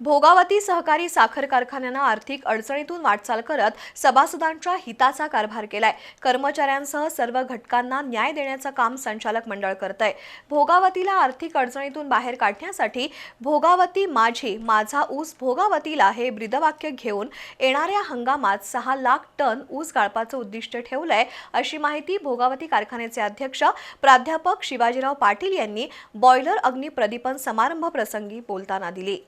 भोगावती सहकारी साखर कारखान्यानं आर्थिक अडचणीतून वाटचाल करत सभासदांच्या हिताचा कारभार केलाय. कर्मचाऱ्यांसह सर्व घटकांना न्याय देण्याचं काम संचालक मंडळ करत आहे भोगावतीला आर्थिक अडचणीतून बाहेर काढण्यासाठी भोगावती माझी माझा ऊस भोगावतीला हे ब्रीदवाक्य घेऊन येणाऱ्या हंगामात सहा लाख टन ऊस गाळपाचं उद्दिष्ट ठेवलंय अशी माहिती भोगावती कारखान्याचे अध्यक्ष प्राध्यापक शिवाजीराव पाटील यांनी बॉयलर अग्निप्रदीपन समारंभ प्रसंगी बोलताना दिली.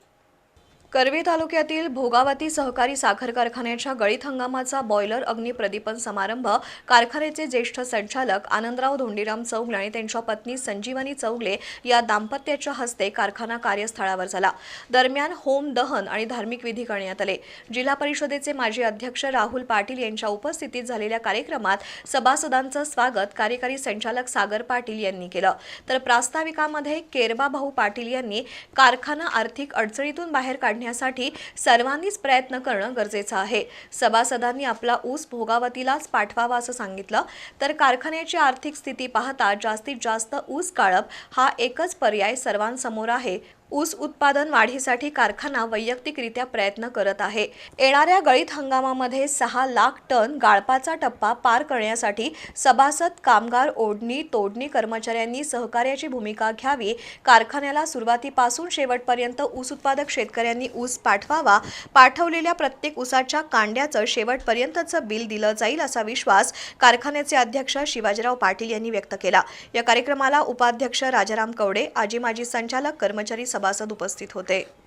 करवी तालुक्यातील भोगावती सहकारी साखर कारखान्याच्या गळीत हंगामाचा बॉयलर अग्निप्रदीपन समारंभ कारखान्याचे ज्येष्ठ संचालक आनंदराव धोंडीराम चौगले आणि त्यांच्या पत्नी संजीवनी चौगले या दाम्पत्याच्या हस्ते कारखाना कार्यस्थळावर झाला. दरम्यान होम दहन आणि धार्मिक विधी करण्यात आले. जिल्हा परिषदेचे माजी अध्यक्ष राहुल पाटील यांच्या उपस्थितीत झालेल्या कार्यक्रमात सभासदांचं स्वागत कार्यकारी संचालक सागर पाटील यांनी केलं. तर प्रास्ताविकामध्ये केरबा भाऊ पाटील यांनी कारखाना आर्थिक अडचणीतून बाहेर काढण्यासाठी सर्वांनीच प्रयत्न करणं गरजेचं आहे. सभासदांनी आपला ऊस भोगावतीलाच पाठवावा असं सांगितलं. तर कारखान्याची आर्थिक स्थिती पाहता जास्तीत जास्त ऊस काळप हा एकच पर्याय सर्वांसमोर आहे ऊस उत्पादन वाढीसाठी कारखाना वैयक्तिकरित्या प्रयत्न करत आहे. येणाऱ्या गळीत हंगामामध्ये सहा लाख टन गाळपाचा टप्पा पार करण्यासाठी सभासद कामगार ओढणी तोडणी कर्मचाऱ्यांनी सहकार्याची भूमिका घ्यावी. कारखान्याला सुरुवातीपासून शेवटपर्यंत ऊस उत्पादक शेतकऱ्यांनी ऊस पाठवावा. पाठवलेल्या प्रत्येक ऊसाच्या कांड्याचं शेवटपर्यंतचं बिल दिलं जाईल असा विश्वास कारखान्याचे अध्यक्ष शिवाजीराव पाटील यांनी व्यक्त केला. या कार्यक्रमाला उपाध्यक्ष राजाराम कवडे आजी माजी संचालक कर्मचारी सभासद उपस्थित होते.